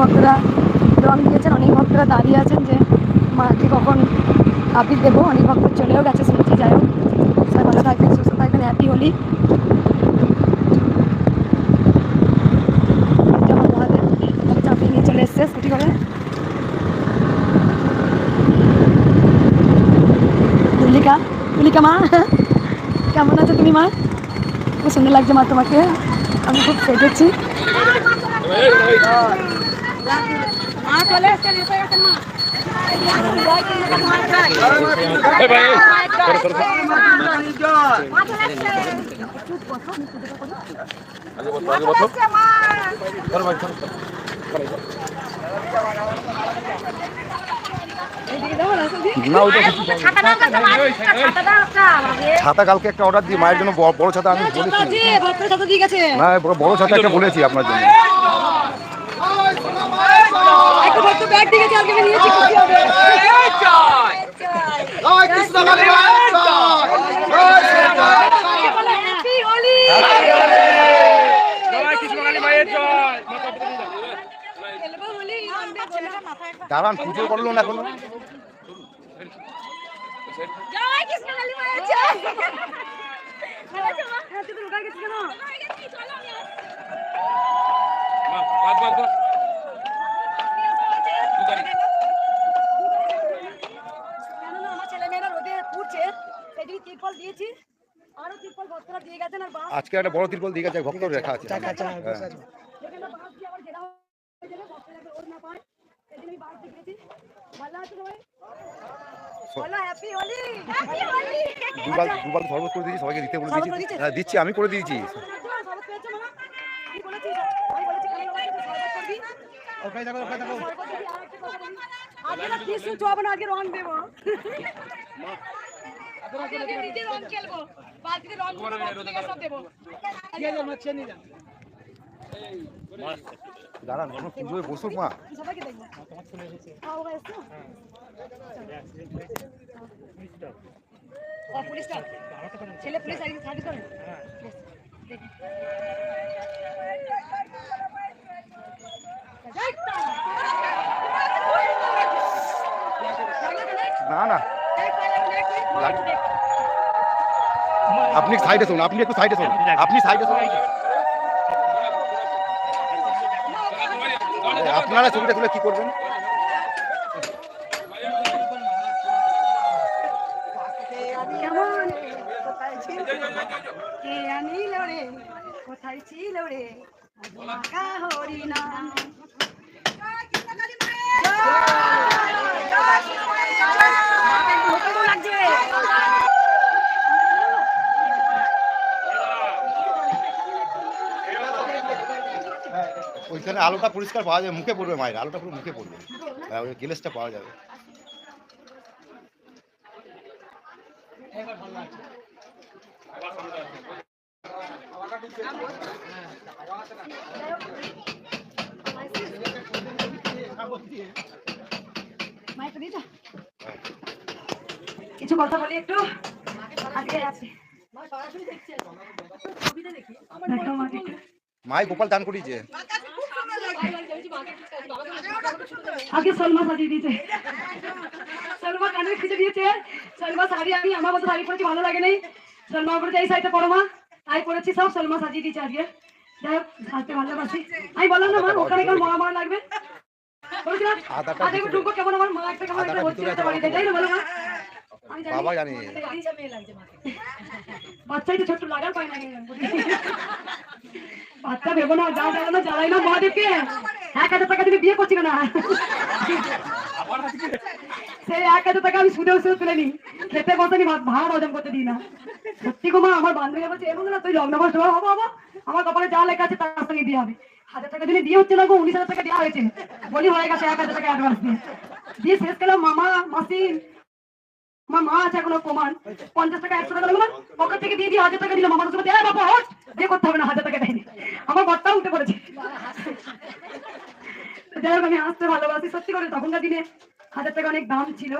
ভক্তরা রং দিয়েছেন, অনেক ভক্তরা দাঁড়িয়ে আছেন যে মাকে কখন আবির দেবো, অনেক ভক্ত চলেও গেছে শুনছি যাই হোক। সবাই ভালো থাকবেন, সুস্থ থাকবেন হ্যাপি হোলি। চাপিয়ে নিয়ে চলে এসছে, স্কুটি করে। তুলিকা তুলিকা মা, কেমন আছো তুমি মা? খুব সুন্দর লাগছে মা তোমাকে, আমি খুব কিছু ছাতা কালকে একটা অর্ডার দিই মায়ের জন্য বড় ছাতা আমি বলেছি। না বড় ছাতা একটা বলেছি আপনার জন্য। দাঁড়ান পুজো করল না এখনও। জয় কৃষ্ণ কালী মায়ের জয়। হ্যাঁ তুই লুকাই গেছিস কেন? চলো আমি কেননা আমার ছেলেমেয়েরা রোদে পুড়ছে সেই জন্য তিরপল দিয়েছি আরও তিরপল ভক্তরা দিয়ে গেছেন আর বাস আজকে একটা বড় তিরপল দিকে আছে ভক্ত রেখা আছে। হ্যাঁ। ভক্তরা দুবার দুবার শরবত করে দিয়েছি সবাইকে দিতে বলে দিয়েছি। হ্যাঁ দিচ্ছি আমি করে দিয়েছি। ওখানে থাকো ওখানে থাকো। আজকে না কিছু না আজকে রং দেবো। আজকে নিজে রং খেলব। বালতিতে রংগুলো বালতি থেকে সব দেবো। দাঁড়ান কোনো পুজোয় বসুক মা। সবাইকে দেখব। হ্যাঁ, ওরা এসছে? ও, পুলিশটা? ছেলে পুলিশ সার্ভিস সার্ভিস করে না না। আপনি সাইডে শুনুন আপনি একটু সাইডে শুনুন আপনি সাইডে শুনুন আপনারা ছবিটা তুলে কি করবেন? কোথায় ছিল রে? কোথায় ছিল রে? মাখা হরিণা ওইখানে আলোটা পরিষ্কার পাওয়া যাবে মুখে পড়বে মায়ের আলোটা পুরো মুখে পড়বে। হ্যাঁ ওই গ্লেসটা পাওয়া যাবে। কিছু কথা বলি একটু? আজকে আছে। মাই গোপাল দান করিয়েছে আজকে সলমা সাজিয়ে দিয়েছে সলমা কানের খিচে দিয়েছে সলমা শাড়ি আমি আমার মতো শাড়ি পরেছি ভালো লাগে নাই সলমা পরেছে এই শাড়িটা পরো মা তাই পরেছি সব সলমা সাজিয়ে দিয়েছে আজকে যাই হোক সাজতে ভালোবাসি আমি বললাম না মা ওখানে কেমন মা মা লাগবে বলেছিলাম আধাটা আজকে ভিতরে- ঢুকবো কেমন আমার মা একটা কেমন একটা আধাটা হচ্ছে ভিতরে একটা আছে, বাড়িতে যাই না বলো মা আমি জানি বাবা জানি বাচ্চাই তো ছোট্ট লাগার পায় না বাচ্চা ভেবো না যা জ্বালানো জ্বালাই না মহাদেবকে। এক হাজার টাকা দিয়ে বিয়ে করছি না সেই এক হাজার টাকা আমি সুদে সুদে তুলে নিই খেতে বসে ভাত ভাড়া হজম করতে দিই না। সত্যি গো মা, আমার বান্ধবী বলছে এমন না তুই লগ্ন বস হব হব। আমার কপালে যা লেখা আছে তার সঙ্গে দিয়ে হবে। হাজার টাকা দিলে দিয়ে হচ্ছে না গো, উনিশ হাজার টাকা দেওয়া হয়েছে। বলি হয়ে গেছে এক হাজার টাকা অ্যাডভান্স দিয়ে। দিয়ে শেষ গেলাম মামা, মাসি আমার মা আছে এখনও প্রমাণ। পঞ্চাশ টাকা একশো টাকা লাগল পকেট থেকে দিয়ে দিয়ে হাজার টাকা দিলাম আমার সঙ্গে দেয় বাবা হট বিয়ে করতে হবে না হাজার টাকা দেয়নি। আমার বরটাও উঠে পড়েছে। যাই হোক আমি হাসতে ভালোবাসি। সত্যি করে তখনকার দিনে হাজার টাকা অনেক দাম ছিল।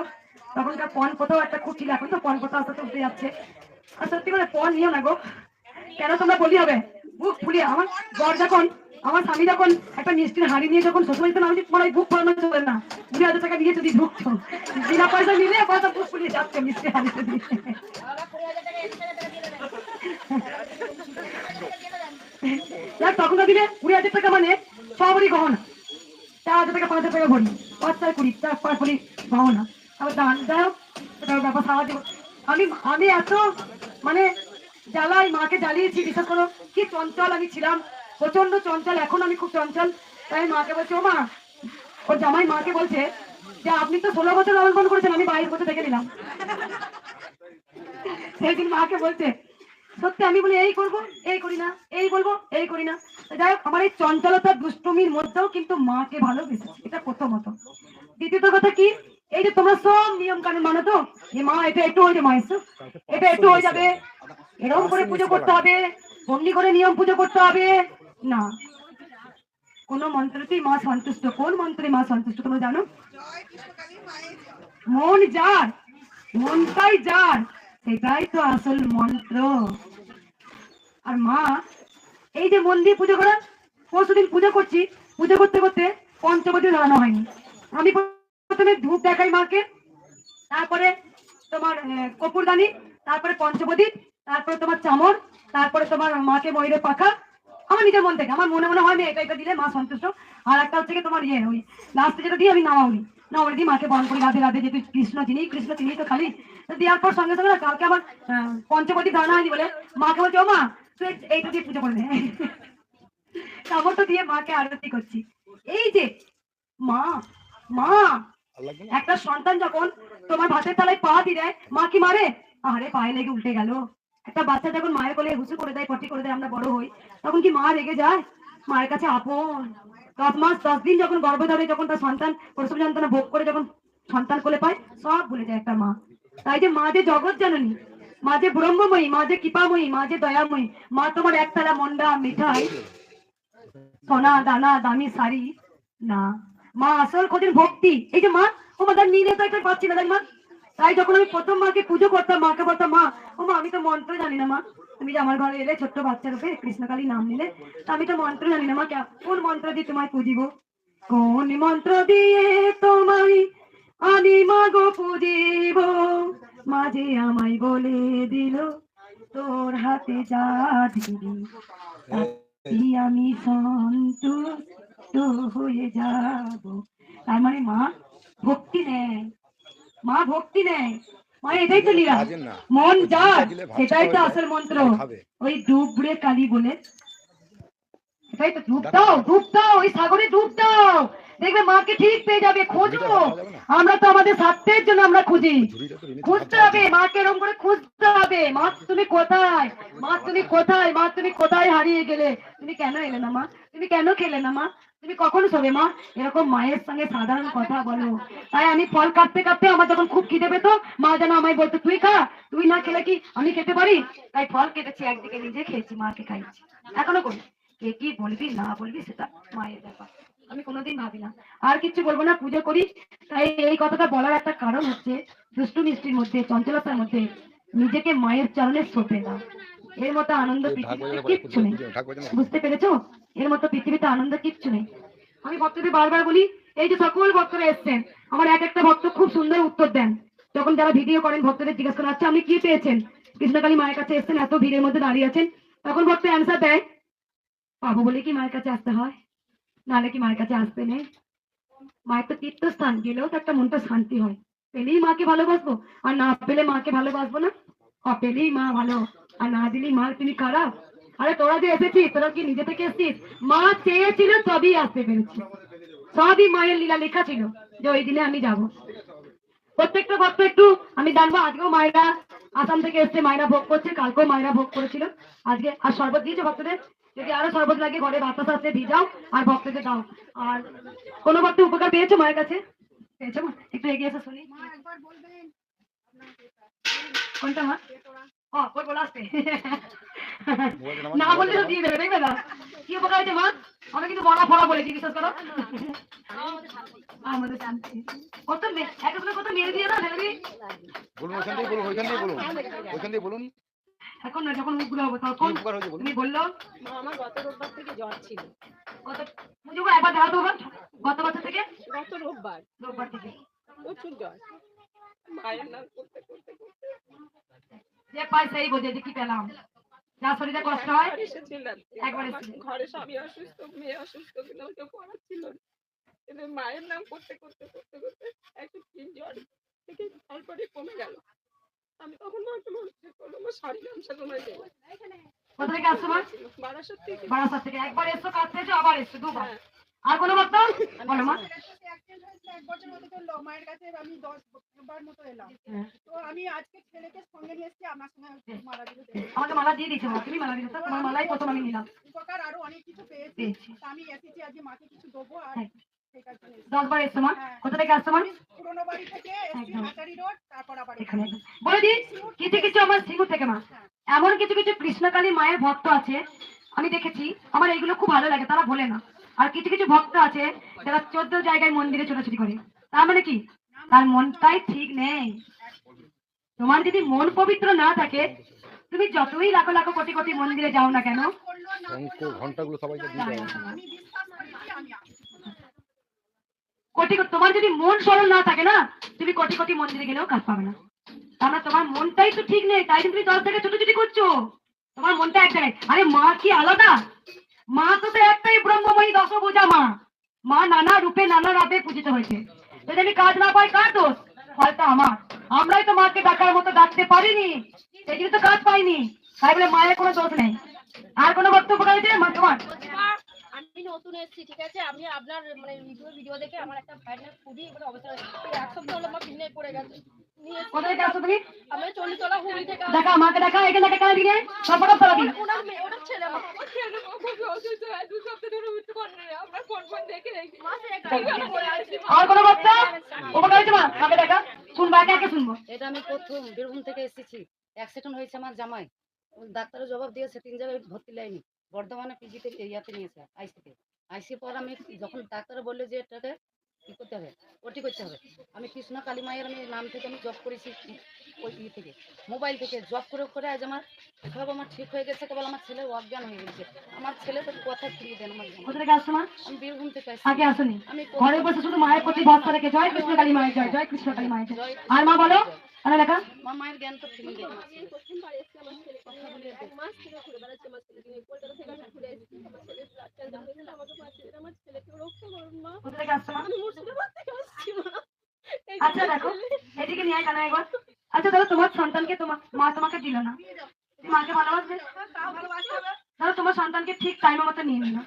তখনকার পণ কোথাও একটা খুব ছিল এখন তো পণ কোথাও আস্তে আস্তে উঠে যাচ্ছে। আর সত্যি করে পণ নিও না গো। কেন তোমরা বলি হবে? বুক ফুলিয়ে আমার বর যখন আমার স্বামী যখন একটা মিষ্টির হাড়ি নিয়ে যখন শ্বশুরবাড়িতে নামছি তোমার এই বুক ফলানো চলে না। দুই হাজার টাকা দিয়ে যদি ঢুকছো বিনা পয়সা নিলে পয়সা বুক ফুলিয়ে যাচ্ছে মিষ্টির হাড়িতে দিয়ে। মানে আমি আমি এত মানে জ্বালাই, মাকে জ্বালিয়েছি, বিশ্বাস করো, কি চঞ্চল আমি ছিলাম। প্রচণ্ড চঞ্চল, এখন আমি খুব চঞ্চল। তাই মাকে বলছি, ও মা, ওর জামাই মাকে বলছে যে আপনি তো ষোলো বছর লালন করেছেন, আমি বাইশ বছর দেখে নিলাম। সেদিন মাকে বলছে, সত্যি আমি বলি, এই করব, এই করি না, এই বলব, এই করি না। যাই হোক, আমার এই চঞ্চলতা দুষ্টমির মধ্যেও কিন্তু মাকে ভালোবেসেছি এটা প্রথমত। দ্বিতীয়ত কথা কি, এই যে তোমরা সব নিয়ম কানুন মানো তো, যে মা, এটা একটু হয়ে যাবে মা এটা একটু হয়ে যাবে। এরকম করে পুজো করতে হবে, অমনি করে নিয়ম পুজো করতে হবে। না। কোন মন্ত্রতেই মা সন্তুষ্ট। কোন মন্ত্রে মা সন্তুষ্ট তোমরা জানো? মন যার মনটাই যার, সেটাই তো আসল মন্ত্র। আর মা, এই যে মন দিয়ে পুজো করা, পরশুদিন পুজো করছি, পুজো করতে করতে পঞ্চবতী ধরানো হয়নি। আমি প্রথমে ধূপ দেখাই মাকে, তারপরে তোমার কপুরদানি, তারপরে পঞ্চবদীপ তারপরে তোমার চামর, তারপরে তোমার মাকে ময়ূরে পাখা আমার নিজের মন থেকে আমার মনে মনে হয় আমি এটা এটা দিলে মা সন্তুষ্ট। আর একটা হচ্ছে তোমার ইয়ে ওই লাস্টে যেটা দিই আমি নামাউলি নামাউলি দিয়ে মাকে বন করি রাধে রাধে যেহেতু কৃষ্ণ চিনি কৃষ্ণ চিনি তো খালি। তো দেওয়ার পর সঙ্গে সঙ্গে না কালকে আমার আহ, পঞ্চবতী ধারণা হয়নি বলে মাকে বলছে ও মা তুই এইটা দিয়ে পুজো করে দে। চামরটা দিয়ে মাকে আরতি করছি। এই যে মা মা একটা সন্তান যখন তোমার ভাতের তলায় পা দিয়ে দেয় মা কি মারে? আরে পায়ে লেগে উল্টে গেল। একটা বাচ্চা যখন মায়ের কোলে হুসু করে দেয় পটি করে দেয়, আমরা বড় হই, তখন কি মা রেগে যায়? মায়ের কাছে আপন। দশ মাস, দশ দিন যখন গর্ভ ধরে যখন তার সন্তান, প্রসব যন্ত্রণা ভোগ করে যখন সন্তান কোলে পায়, সব ভুলে যায় একটা মা। তাই যে মা যে জগৎ জননী, মা যে ব্রহ্মময়ী, মা যে কৃপাময়ী, মা যে দয়াময়ী, মা তোমার একতলা মন্ডা, মিঠাই, সোনা, দানা, দামি শাড়ি, না। মা আসল খোঁজের ভক্তি। এই যে মা, ও মা, তার নিলে তো একটা পাচ্ছি না, তাই মা তাই যখন আমি প্রথম মাকে পুজো করতাম, মাকে বলতাম, মা, ও মা, আমি তো মন্ত্র জানি না, মা। তুমি যে আমার ঘরে এলে ছোট্ট বাচ্চার উপরে কৃষ্ণকালী নাম নিলে আমি তো মন্ত্র জানি না, মা কে- কোন মন্ত্র দিয়ে তোমায় পুজিব? কোন মন্ত্র দিয়ে তোমায় আমি মাগো পুজিব? মাঝে আমায় বলে দিল, তোর হাতে যা দিবি আমি সন্তুষ্ট হয়ে যাব। তার মানে মা, ভক্তি নেয়। মা ভক্তি নেয়। মা এটাই তো লীলা। মন যার সেটাই তো আসল মন্ত্র। ওই ডুবরে কালী বলে। এটাই তো ডুব দাও ডুব দাও ওই সাগরে ডুব দাও। দেখবে মাকে ঠিক পেয়ে যাবে খোঁজো? আমরা তো আমাদের স্বার্থের জন্য আমরা খুঁজি। খুঁজতে হবে মাকে এরকম করে খুঁজতে হবে। মা তুমি কোথায়? মা তুমি কোথায়? মা তুমি কোথায় হারিয়ে গেলে? তুমি কেন এলে না মা? তুমি কেন খেলে না মা? তুমি কখন শোবে মা? এরকম মায়ের সঙ্গে সাধারণ কথা বলো। তাই আমি ফল কাটতে কাটতে আমার যখন খুব খিদে পেত, মা যেন আমায় বলতো, তুই খা, তুই না খেলে কি আমি খেতে পারি? তাই ফল কেটেছি একদিকে, নিজে খেয়েছি, মাকে খাইছি এখনও করি। কে কি বলবি, না বলবি, সেটা মায়ের ব্যাপার। আমি কোনোদিন ভাবি না। আর কিছু বলব না, পুজো করি। তাই এই কথাটা বলার একটা কারণ হচ্ছে, দুষ্টু মিষ্টির মধ্যে, চঞ্চলতার মধ্যে নিজেকে মায়ের চরণে সঁপে দাও এর মতো আনন্দ পৃথিবীতে কিচ্ছু নেই। বুঝতে পেরেছ? এর মতো পৃথিবীতে আনন্দ কিচ্ছু নেই। আমি ভক্তদের বারবার বলি এই যে সকল ভক্তরা এসছেন আমার এক একটা ভক্ত খুব সুন্দর উত্তর দেন। যখন যারা ভিডিও করেন ভক্তদের জিজ্ঞেস করেন আচ্ছা আপনি কি পেয়েছেন? কৃষ্ণকালী মায়ের কাছে এসছেন এত ভিড়ের মধ্যে দাঁড়িয়ে আছেন। তখন ভক্ত অ্যান্সার দেয় পাবো বলে কি মায়ের কাছে আসতে হয়? নাহলে কি মায়ের কাছে আসতে নেই মায়ের তো তীর্থস্থান গেলেও তো একটা মনটা শান্তি হয়। পেলেই মাকে ভালোবাসবো আর না পেলে মাকে ভালোবাসবো না। আর পেলেই মা ভালো। আর না দিলেই মা তুমি খারাপ? আরে তোরা যে এসেছিস, তোরা কি নিজে থেকে এসেছিস? মা চেয়েছিল তবেই আসতে পেরেছি। সবই মায়ের লীলা লেখা ছিল যে ওই দিনে আমি যাব। প্রত্যেকটা ভক্ত একটু আমি জানব। আজকেও মায়েরা আসাম থেকে এসছে, মায়েরা ভোগ করছে, কালকেও মায়েরা ভোগ করেছিল। আজকে আর শরবত দিয়েছে ভক্তদের? যদি আরও শরবত লাগে, ঘরে বাতাস আছে, ভিজাও আর ভক্তদের দাও। আর কোনো ভক্ত উপকার পেয়েছ মায়ের কাছে? পেয়েছ একটু এগিয়ে এসে শুনি। কোনটা মা? ও কই বলে না বললে তো দিয়ে দেবে দেখবে না? কি উপকার হয়েছে মা আমি কিন্তু বড়া ফড়া বলেছি বিশ্বাস করো। আমাদের শান্তি কত মে- একটা সময় কত মেরে দিয়ে না ফেলে দিই বলুন ওইখান থেকে বলুন ওইখান থেকে বলুন। ওইখান থেকে বলুন। এখন না যখন মুখগুলো হবে তখন তুমি বলল। মা, আমার গত রোববার থেকে জ্বর ছিল। গত পুজো একবার দেওয়া তো বাবা? গত বছর থেকে? গত রোববার। রোববার থেকে। প্রচুর জ্বর। মায়ের নাম করতে করতে করতে। যে পাই সেই বোঝে যে কি পেলাম? যার শরীরে কষ্ট হয় একবার। ঘরে স্বামী অসুস্থ মেয়ে অসুস্থ কিন্তু কেউ পড়াচ্ছিল। কিন্তু মায়ের নাম করতে করতে করতে করতে একটু তিন জ্বর থেকে তারপরে কমে গেল। আমি তখন কোথা বারাসাত থেকে। একবার এসছো কাজ পেয়েছ আবার এসছো দুবার। আর কোনো বক্তা বলো মা। এক বছর হতে মায়ের কাছে আমি দশ বার মতো এলাম। হ্যাঁ। তো আমি আজকে ছেলেকে সঙ্গে নিয়ে এসেছি আমার সঙ্গে দিল আমাকে মালা দিয়ে দিয়েছে তুমি মালা তোমার মালাই প্রথম আমি নিলাম। উপকার আরও অনেক কিছু পেয়েছি। আমি এসেছি আজকে মাকে কিছু দেবো আর হ্যাঁ। এমন কিছু কিছু কৃষ্ণকালী মায়ের ভক্ত আছে আমি দেখেছি আমার এইগুলো খুব ভালো লাগে তারা বলে না। আর কিছু কিছু ভক্ত আছে যারা চোদ্দ জায়গায় মন্দিরে ছোটাছুটি করে। তার মানে কি? তার মনটাই ঠিক নেই। তোমার যদি মন পবিত্র না থাকে তুমি যতই লাখো লাখো কোটি কোটি মন্দিরে যাও না কেন? ঘন্টাগুলো সবাইকে। কোটি তোমার যদি মন সরল না থাকে না তুমি কোটি কোটি মন্দিরে গেলেও কাজ পাবে না। তার মানে তোমার মনটাই তো ঠিক নেই তাই তুমি দশ জায়গায় ছোটাছুটি করছ। তোমার মনটা এক জায়গায়। আরে মা কি আলাদা? মা তো একটাই ব্রহ্মময়ী দশ বোঝা মা। মা নানা রূপে নানা রাতে পূজিত হয়েছে। যদি আমি কাজ না পাই, কার দোষ? ফলটা আমার। আমরাই তো মাকে ডাকার মতো ডাকতে পারিনি। সেই তো কাজ পাইনি। তাই বলে মায়ের কোনো দোষ নেই। আর কোনো বক্তব্য করেছে মা তোমার আমি নতুন এসেছি, ঠিক আছে? আমি আপনার মানে ভিডিও ভিডিও দেখে আমার একটা ভাইয়ের খুবই মানে অবস্থা এক সপ্তাহ হলো আমার ভিন্নে পড়ে গেছে। নিয়ে থেকে আসছো তুমি আমি চল্লিশতলা হুগলি থেকে দেখা মাকে দেখা এখানে দেখা কেন দিলে সব কথা দিন। ওনার মেয়ে ওনার ছেলে আমার আমার ছেলে খুবই অসুস্থ হয় দু সপ্তাহ ধরে উঠতে পারে না আমরা ফোন ফোন দেখে রেখেছি মাসে একটা এখানে পড়ে আছি আর কোনো বক্তা উপকার হয়েছে মা? মাকে দেখা। শুনব একে একে শুনব। এটা আমি প্রথম বীরভূম থেকে এসেছি। অ্যাক্সিডেন্ট হয়েছে আমার জামাই। ডাক্তারের জবাব দিয়েছে তিন জায়গায় ভর্তি লাইনি। বর্ধমানে পিজিতে ইয়াতে নিয়েছে আইসিতে আইসি পর আমি যখন ডাক্তার বলল যে এটাকে কি করতে হবে? ওটি করতে হবে। আমি কৃষ্ণ কালী মায়ের আমি নাম থেকে আমি জব করেছি ওই ইয়ে থেকে মোবাইল থেকে। জব করে করে আজ আমার সব আমার ঠিক হয়ে গেছে কেবল আমার ছেলে অজ্ঞান হয়ে গেছে। আমার ছেলে তো কথা ফিরিয়ে দেন আমার। কোথা থেকে আসছো মা? আমি বীরভূম থেকে আগে এসেছি আসুনি। আমি ঘরে বসে শুধু মায়ের প্রতি ভরসা রেখে জয় কৃষ্ণ কালী মায়ের জয় জয় কৃষ্ণ কালী মায়ের জয়। আর মা বলো জ্ঞান তো ফিরিয়ে দেন আমার ছেলে। আমার ছেলে কথা বলে এক মাস থেকে ঘুরে বেড়াচ্ছে আমার নিয়ে কলকাতা থেকে ঘুরে এসেছি আমার ছেলে আমাকে আমার ছেলেকে রক্ষা করুন মা? কোথা থেকে আসছো আমি মুর্শিদাবাদ থেকে আসছি মা। আচ্ছা দেখো। এদিকে নিয়ে কেন একবার। আচ্ছা তাহলে তোমার সন্তানকে তোমার মা তোমাকে দিল না। তুমি মাকে ভালোবাসবে? তাহলে তোমার সন্তানকে ঠিক টাইম মতো নিয়ে নিল।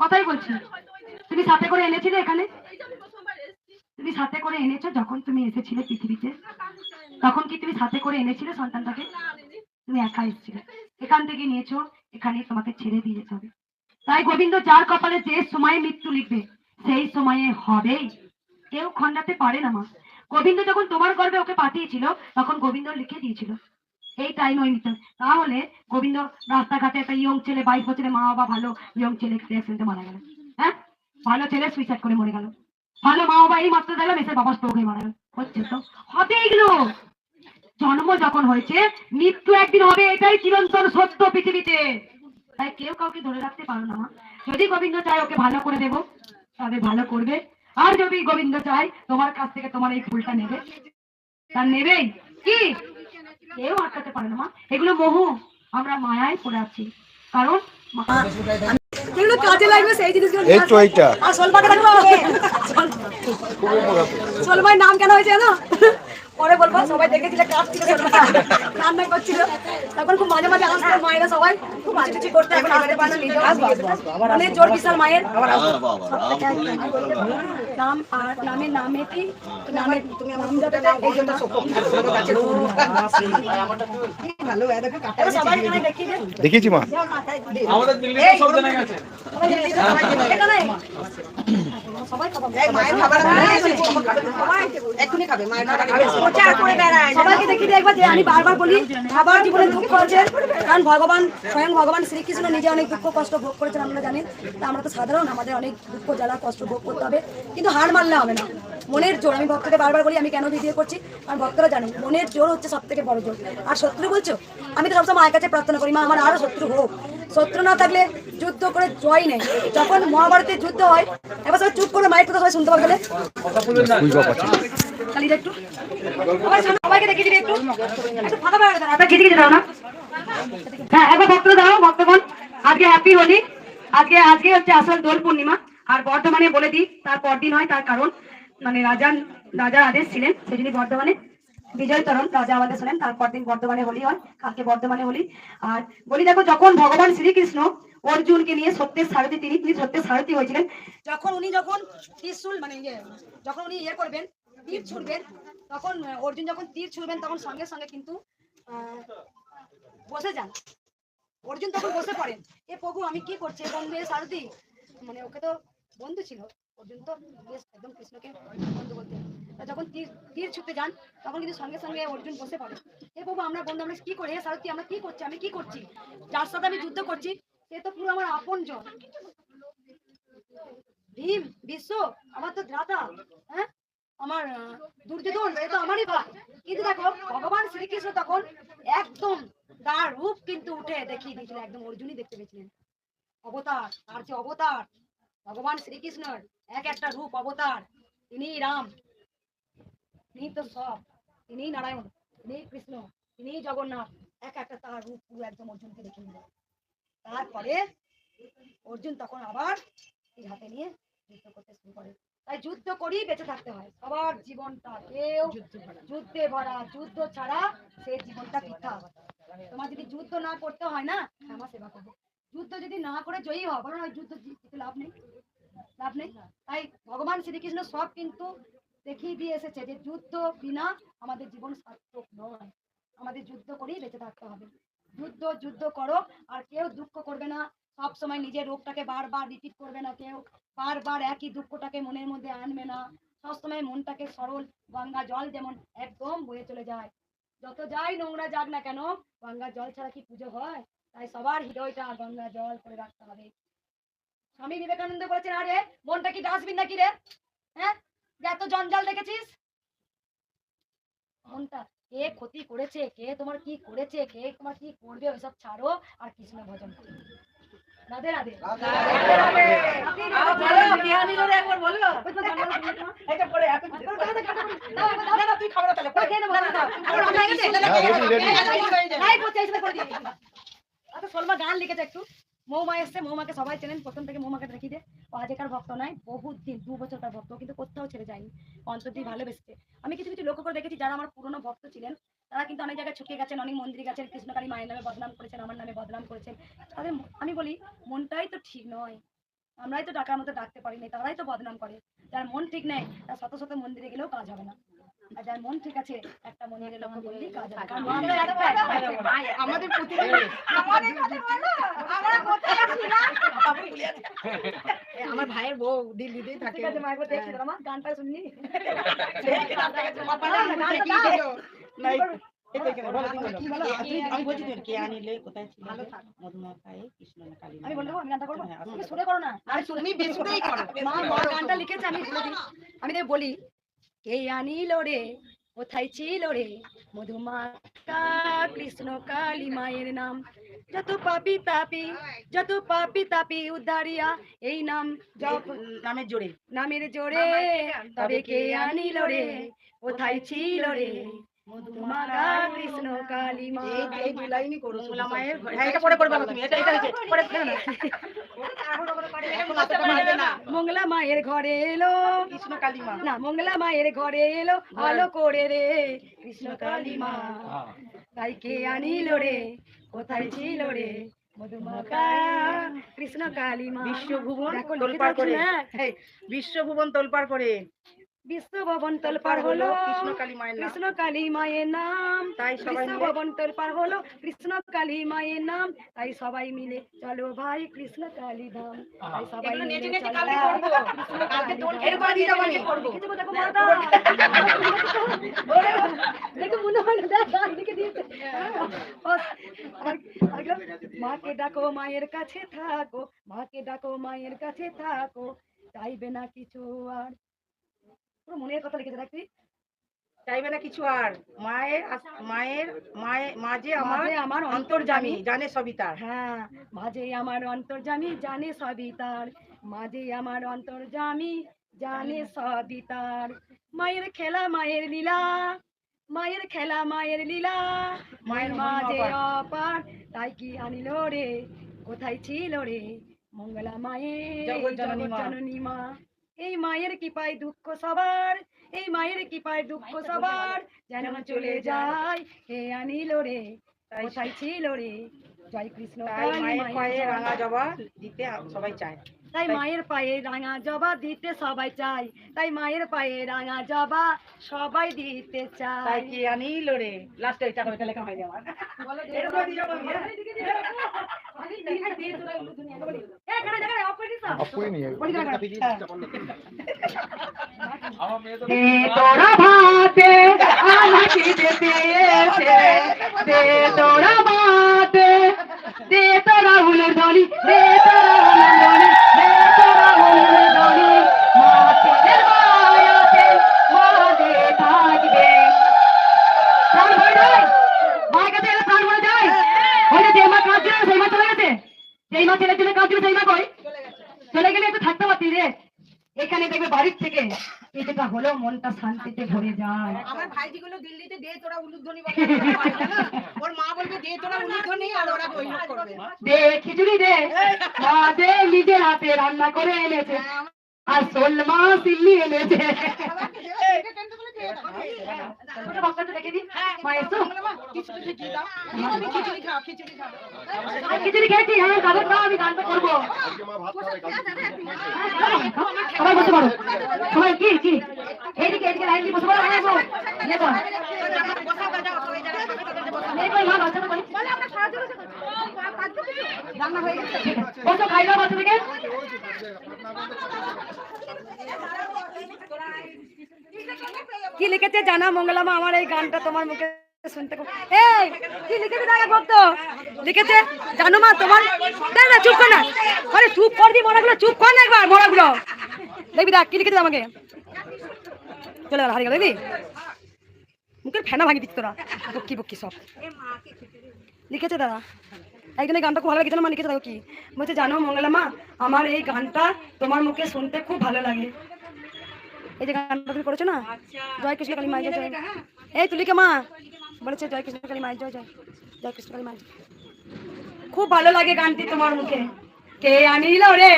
কথাই বলছি তুমি সাথে করে এনেছিলে এখানে? তুমি সাথে করে এনেছো যখন তুমি এসেছিলে পৃথিবীতে? তখন কি তুমি সাথে করে এনেছিলে সন্তানটাকে? তুমি একা এসেছিলে। এখান থেকে নিয়েছো এখানে তোমাকে ছেড়ে দিয়ে যেতে হবে তাই গোবিন্দ যার কপালে যে সময়ে মৃত্যু লিখবে, সেই সময়ে হবেই। কেউ খন্ডাতে পারে না মা। গোবিন্দ যখন তোমার গর্বে ওকে পাঠিয়েছিল, তখন গোবিন্দ লিখে দিয়েছিল। এই টাইম ওই মৃত্যু তাহলে গোবিন্দ রাস্তাঘাটে একটা ইয়ং ছেলে, বাইশ বছরের মা বাবা ভালো ইয়ং ছেলে মারা গেল। হ্যাঁ? ভালো ছেলে সুইসাইড করে মরে গেল। ভালো মা বাবা মাত্র দিলাম এসে বাবা স্ট্রোক মারা হচ্ছে তো। হবে এগুলো। জন্ম যখন হয়েছে, মৃত্যু একদিন হবে, এটাই চিরন্তন সত্য পৃথিবীতে। তাই কেউ কাউকে ধরে রাখতে পারো না, মা। যদি গোবিন্দ চায়, ওকে ভালো করে দেবো। তবে ভালো করবে। আর যদি গোবিন্দ চায়, তোমার কাছ থেকে তোমার এই ফুলটা নেবে। তার নেবেই। কি? কেউ আটকাতে পারে না, মা। এগুলো মোহ। আমরা মায়ায় পড়ে আছি। কারণ এগুলো কাজে লাগবে সেই জিনিসগুলো এই তো এইটা। আর সোলমাকে রাখব সোলমার নাম কেন হয়েছে জানো? পরে বলব সবাই দেখেছিল কাজ ছিল রান্না করছিল তখন খুব মাঝে মাঝে আসতো মায়েরা সবাই খুব মাঝে কিছু করতে এখন পারে জোর বিশাল মায়ের নাম আর নামে তুমি নাম দেন দেখিয়েছি মা আমাদের দিল্লিতে সব জানা গেছে সবাই খাবার এক্ষুনি খাবে মায়ের সবাইকে দেখিয়ে দিয়ে যে আমি বারবার বলি খাবার জীবনে দুঃখ আছে কারণ ভগবান স্বয়ং ভগবান শ্রীকৃষ্ণ নিজে অনেক দুঃখ কষ্ট ভোগ করেছেন আমরা জানেন। তা আমরা তো সাধারণ আমাদের অনেক দুঃখ জ্বালা কষ্ট ভোগ করতে হবে। কিন্তু হার মানলে হবে না। মনের জোর, আমি ভক্তকে বারবার বলি, আমি কেন ভিডিও করছি? কারণ ভক্তরা জানেন মনের জোর হচ্ছে সব থেকে বড় জোর। আর শত্রু বলছো? আমি তো সবসময় মায়ের কাছে প্রার্থনা করি, মা আমার আরও শত্রু হোক। শত্রু না থাকলে যুদ্ধ করে জয় নেই। যখন মহাভারতে যুদ্ধ হয় এবার সবাই চুপ করে মায়ের কথা সবাই শুনতে পারবে হ্যাঁ আর বর্ধমানে বলে দিই, তার পরদিন হয়, তার কারণ। মানে রাজার রাজার আদেশ ছিলেন সেই জন্য বর্ধমানে বিজয় তরণ, রাজা আমাদের শোনেন তারপর দিন বর্ধমানে হোলি হয়, কালকে বর্ধমানে হোলি। আর বলি দেখো, যখন ভগবান শ্রীকৃষ্ণ অর্জুনকে নিয়ে সত্যের সারথি, তিনি তিনি সত্যের সারথি হয়েছিলেন। যখন উনি যখন ত্রিশূল মানে ইয়ে যখন উনি ইয়ে করবেন, তীর ছুড়বেন, তখন অর্জুন যখন তীর ছুড়বেন, তখন সঙ্গে সঙ্গে কিন্তু বসে যান। অর্জুন তখন বসে পড়েন, এ প্রভু, আমি কি করছি? বন্ধু, এ সারথি? মানে ওকে তো বন্ধু ছিল। অর্জুন তো একদম কৃষ্ণকে বন্ধু যখন তীর ছুটতে যান, তখন কিন্তু সঙ্গে সঙ্গে অর্জুন বসে পড়ে। প্রভু, আমরা বন্ধু, আমরা কি করি? এ সারথি, আমরা কি করছি? আমি কি করছি? যার সাথে আমি যুদ্ধ করছি, সে তো পুরো আমার আপন জন ভীম, বিশ্ব, আমার তো দাদা হ্যাঁ? আমার দুর্যোধন তো আমারই ভাই। কিন্তু দেখো, ভগবান শ্রীকৃষ্ণ তখন একদম তার রূপ কিন্তু উঠে দেখিয়ে দিয়েছিল একদম অর্জুনই দেখতে পেয়েছিলেন। অবতার, তার যে অবতার ভগবান শ্রীকৃষ্ণের এক একটা রূপ অবতার। তিনি রাম তিনি তো সব তিনি নারায়ণ তিনি কৃষ্ণ তিনি জগন্নাথ। এক একটা তার রূপ পুরো একদম অর্জুনকে দেখিয়ে দিল। তারপরে অর্জুন তখন আবার তীর হাতে নিয়ে যুদ্ধ করতে শুরু করে। তাই যুদ্ধ করেই বেঁচে থাকতে হয়। সবার জীবনটা কেউ যুদ্ধে ভরা। যুদ্ধ ছাড়া সেই জীবনটা বৃথা। তোমার যদি যুদ্ধ না করতে হয় না আমার সেবা করব। যুদ্ধ যদি না করে জয়ী হও, বলো না যুদ্ধ জিতে লাভ নেই। লাভ নেই। তাই ভগবান শ্রীকৃষ্ণ সব কিন্তু দেখিয়ে দিয়ে এসেছে যে যুদ্ধ বিনা আমাদের জীবন সার্থক নয়। আমাদের যুদ্ধ করেই বেঁচে থাকতে হবে। যুদ্ধ যুদ্ধ করো, আর কেউ দুঃখ করবে না। সব সময় নিজের রোগটাকে বারবার রিপিট করবে না কেউ। বারবার একই দুঃখটাকে মনের মধ্যে আনবে না। সবসময় মনটাকে সরল, গঙ্গা জল যেমন একদম বয়ে চলে যায়। যত যাই নোংরা যাক না কেন, গঙ্গা জল ছাড়া কি পুজো হয়? তাই সবার হৃদয়টা গঙ্গা জল করে রাখতে হবে স্বামী বিবেকানন্দ বলেছেন আরে মনটা কি ডাস্টবিন নাকি রে হ্যাঁ এত জঞ্জাল দেখেছিস মনটা কে ক্ষতি করেছে কে তোমার কি করেছে কে তোমার কি করবে ওইসব ছাড়ো আর কৃষ্ণ ভজন করো রাধে রাধে আচ্ছা সলমা গান লিখেছে একটু। মৌমা এসছে, মৌমাকে সবাই চেনেন। প্রথম থেকে মৌমাকে দেখিয়ে দে। ও আগেকার ভক্ত নয়, বহুত দিন, দু বছরকার ভক্ত, কিন্তু কোথাও ছেড়ে যায়নি। অন্তর দিয়ে ভালোবেসেছে। আমি কিছু কিছু লক্ষ্য করে দেখেছি, যারা আমার পুরনো ভক্ত ছিলেন, তারা কিন্তু অনেক জায়গায় ছুটিয়ে গেছেন, অনেক মন্দিরে গেছেন, কৃষ্ণকালী মায়ের নামে বদনাম করেছেন, আমার নামে বদনাম করেছেন। তাদের আমি বলি, মনটাই তো ঠিক নয়। আমরাই তো ডাকার মতো ডাকতে পারি না তারাই তো বদনাম করে। যার মন ঠিক নেই, তার শত শত মন্দিরে গেলেও কাজ হবে না। আর যার মন ঠিক আছে একটা লক্ষ্য করলেই কাজ একটাই। আমাদের আমরা ভাইয়ের বউ দিল্লিতেই থাকে। ঠিক আছে মায়ের দেখছি আমার গানটা শুননি আমি বলছি কে আনিলে? কোথায় ছিল? মধুমাখায় কৃষ্ণ কালী আমি বলে আমি গানটা করব? তুমি শুনে করো না। আর তুমি বেসুরেই করো। মা মা গানটা লিখেছে আমি আমি বলি কে আনিল রে কোথায় ছিল রে? মধুমাকা কৃষ্ণ কালী মায়ের নাম। যত পাপি তাপি যত পাপি তাপি উদ্ধারিয়া এই নাম নামের জোরে। নামের জোরে তবে কে আনিল রে? কোথায় ছিল রে? কৃষ্ণ কালী মা এই লাইনই করো মায়ের হ্যাঁ, এটা পরে করবে তুমি এটা এটা পরে মঙ্গলা মায়ের ঘরে এলো। কৃষ্ণ কালী মা না মঙ্গলা মায়ের ঘরে এলো। ভালো করে রে। কৃষ্ণ কালী মা তাই কে আনিল রে? কোথায় ছিল রে? কৃষ্ণ কালী মা বিশ্বভুবন তোলপার করে। তোলপাড় তোলপার করে। না। এই, বিশ্বভুবন তোলপাড় করে বিশ্বভবন তোলপার হলো কৃষ্ণ কালী মায়ের নাম কৃষ্ণ কালী মায়ের নাম তাই সবাই মিলে- বিশ্বভবন তোলপার হলো কৃষ্ণ কালী মায়ের নাম তাই সবাই মিলে চলো ভাই কৃষ্ণ কালী ধাম তাই সবাই মিলে চলো কালকে। কালকে। দেখো, মনে হয় না, গান দিয়েছে। মাকে ডাকো মায়ের কাছে থাকো মাকে ডাকো মায়ের কাছে থাকো চাইবে না কিছু আর পুরো মনের কথা লিখেছে চাইবে না কিছু আর। মায়ের মায়ের মায়ের মাঝে আমার আমার অন্তর্জামী। জানে সবই তার। হ্যাঁ মাঝে আমার অন্তর্জামী জানে সবই তার। মাঝে আমার অন্তর্জামী জানে সবই তার। মায়ের খেলা মায়ের লীলা। মায়ের খেলা মায়ের লীলা। মায়ের মাঝে অপার। তাই কি আনিল রে? কোথায় ছিল রে? মঙ্গলা মায়ের জননী মা। এই মায়ের কি পায় দুঃখ সবার এই মায়ের কি পায় দুঃখ সবার। যেন চলে যায়। হে আনিল রে তাই কোথায় ছিল রে। জয় কৃষ্ণ। তাই মায়ের পায়ে রাঙা জবা দিতে সবাই চায়। তাই মায়ের পায়ে রাঙা জবা দিতে সবাই চায়। তাই মায়ের পায়ে রাঙা জবা সবাই দিতে তাই কি আনিল রে লাস্টে এটা কবিতা লেখা হয়নি আমার এরকম হ্যাঁ? তোরা ভাতে আমাকে যেতে দে তোরা ধনি দে তোরা উলের ধনি দে তোরা উলের ধনি মাঝে থাকবে প্রাণ ভরে যায় মায়ের কাছে এলে প্রাণ ভরে যায় ওই যে মা কাঁদছিল সেই মা চলে গেছে যেই মা ছেলের জন্য কাঁদছিল সেই মা কই চলে গেলে একটু থাকতে পারতি রে এখানে দেখবে বাড়ির থেকে কিছুটা হলেও মনটা শান্তিতে ভরে যায় আমার ভাইজি গুলো দিল্লিতে দে তোরা উলুধ্বনি বলে দে তোরা উলুধ্বনি আর ওরা ওই করবে। দে খিচুড়ি দে। মা দে নিজের হাতে রান্না করে এনেছে। আর শোল মাছ ইল্লি এনেছে। খিচুড়ি খেয়েছি হ্যাঁ দাও আমি গানটা করব। সবাই বসে পড়ো। সবাই কি কি? এইদিকে এইদিকে লাইন বসে পড়ো কি লিখেছে জানা মঙ্গলামা আমার এই গানটা তোমার মুখে শুনতে এই, কি লিখেছে দেখা ভক্ত? লিখেছে, জানো মা, তোমার না, চুপ কর না। আরে, চুপ কর দি মরাগুলো, চুপ কর না একবার মরাগুলো। দেখবি দেখ, কি লিখেছে আমাকে? চলে গেল, হারিয়ে গেল, দেখবি? মুখের ফেনা ভাঙি দিচ্ছি তোরা। বকি বকি সব। লিখেছে দাদা? একজনের গানটা খুব ভালো লেগেছে না মা লিখেছে দেখো কি? বলছে জানো মঙ্গলা মা আমার এই গানটা তোমার মুখে শুনতে খুব ভালো লাগে। এই যে গানটা তুমি করেছ না? জয় কৃষ্ণ কালী মায়ের জয় জয়। এই তুলিকে মা বলেছে জয় কৃষ্ণ কালী মায়ের জয় জয়। জয় কৃষ্ণ কালী মায়ের। খুব ভালো লাগে গানটি তোমার মুখে। কে আনিল রে?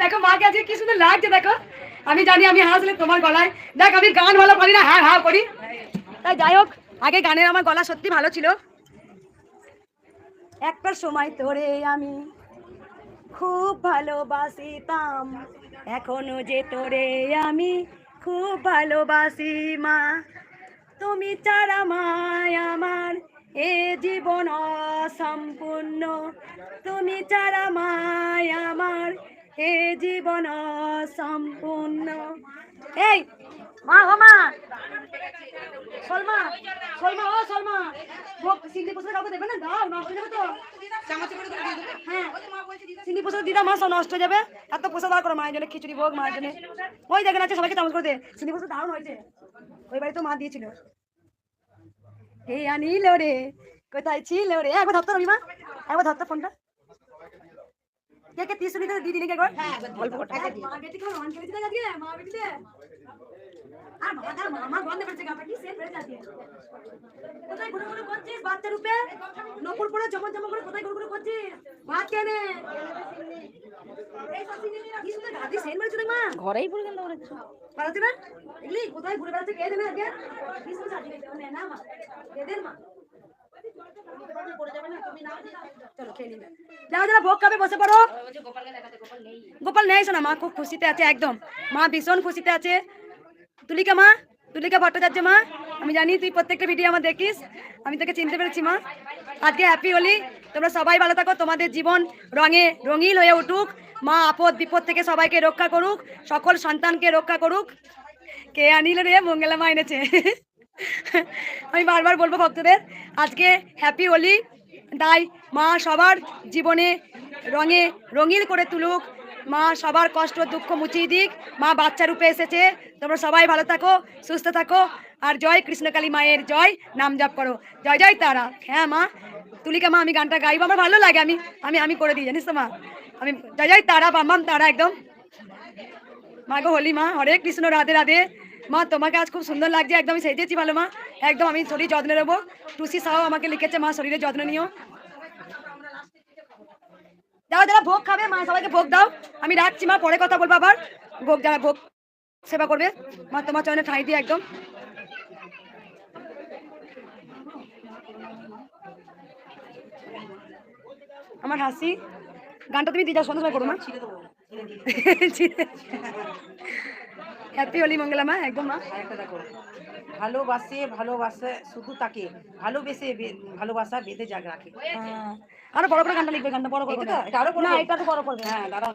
দেখো মাকে আজকে কি সুন্দর লাগছে দেখো। আমি জানি আমি হাসলে তোমার গলায়। দেখ, আমি গান ভালো পারি না হ্যাঁ হ্যাঁ করি। তাই যাই হোক, আগে গানের আমার গলা সত্যি ভালো ছিল। একটা সময় তোরে আমি খুব ভালোবাসিতাম। এখনও যে তোরে আমি খুব ভালোবাসি, মা। তুমি চারা মায় আমার এ জীবন অসম্পূর্ণ। তুমি চারা মায় আমার এ জীবন অসম্পূর্ণ এই, মা ও মা। সলমা সলমা, ও সলমা। ভোগ প্রসাদ কাউকে দেবে না? দাও, নষ্ট হয়ে যাবে তো। হ্যাঁ মা, সব নষ্ট হয়ে যাবে। আর করো জন্য, খিচুড়ি ভোগ ওই দেখেন আছে, সবাইকে চামচ করে দে। হয়েছে। ওই বাড়ি তো মা দিয়েছিল। হে রে? কোথায় ছিল রে? একবার ধরতো রবিমা একবার ধরতো ফোনটা। কে কে তিরিশ লিটার দিয়ে দিলি কে একবার অল্প করে মা বেটি অন খেলেছি দেখ আজকে মা বেটি দে আর বাবা মামা গন্ধ করছে গাটা কি সেফ হয়ে যাচ্ছে? কোথায় ঘুরে ঘুরে করছিস বাচ্চা রূপে? নপুর পরে জমা জমা করে কোথায় ঘুরে ঘুরে করছিস? ভাত কেনে কি গাদি মা? ঘরেই পড়ে গেল ওরা পালাতে না? এগুলি কোথায় ঘুরে বেড়াচ্ছে কে দেবে আজকে? কি সুন্দর সাজিয়ে না মা। দে মা? চলো খেয়ে নিবে। যারা যারা ভোগ খাবে বসে পড়ো। গোপাল নেই। শোনা মা খুব খুশিতে আছে একদম। মা ভীষণ খুশিতে আছে। তুলিকা মা তুলিকা ভট্টাচার্য মা আমি জানি তুই প্রত্যেকটা ভিডিও আমার দেখিস। আমি তোকে চিনতে পেরেছি মা। আজকে হ্যাপি হোলি। তোমরা সবাই ভালো থাকো তোমাদের জীবন রঙে রঙিন হয়ে উঠুক। মা আপদ বিপদ থেকে সবাইকে রক্ষা করুক সকল সন্তানকে রক্ষা করুক। কে আনিল রে মঙ্গলা মা এনেছে। আমি বারবার বলব ভক্তদের আজকে হ্যাপি হোলি। তাই মা সবার জীবনে রঙে, রঙিন করে তুলুক। মা সবার কষ্ট, দুঃখ মুছিয়ে দিক। মা বাচ্চা রূপে এসেছে। তোমরা সবাই ভালো থাকো, সুস্থ থাকো। আর জয় কৃষ্ণকালী মায়ের, জয় নাম জপ করো। জয় জয় তারা। হ্যাঁ মা, তুলিকা মা, আমি গানটা গাইবো। আমার ভালো লাগে, আমি আমি আমি করে দিই, জানিস তো মা? আমি, জয় জয় তারা, বাম তারা, একদম। মা গো, হলি মা, হরে কৃষ্ণ, রাধে রাধে। মা তোমাকে আজ খুব সুন্দর লাগছে একদম সেজেছি ভালো মা। একদম আমি শরীর যত্ন নেব। টুসি সাও আমাকে লিখেছে মা শরীরের যত্ন নিও। যারা যারা ভোগ খাবে মা সবাইকে ভোগ দাও। আমি রাখছি মা পরে কথা বলব আবার। ভোগ যারা ভোগ সেবা করবে মা তোমার চরণে ঠাঁই দিয়ে একদম। আমার হাসি। গানটা তুমি যাও সন্ধ্যা করো মা। হ্যাপি হোলি মঙ্গলা মা একদম মা। আরেকটা দেখো। ভালোবাসে ভালোবাসে শুধু তাকে। ভালোবেসে ভালোবাসা বেঁধে জাগ রাখে হ্যাঁ। আরও বড় বড় গানটা লিখবে গানটা বড় করে এটা আরও বড় না এটা তো বড় করবে। হ্যাঁ দাঁড়াও।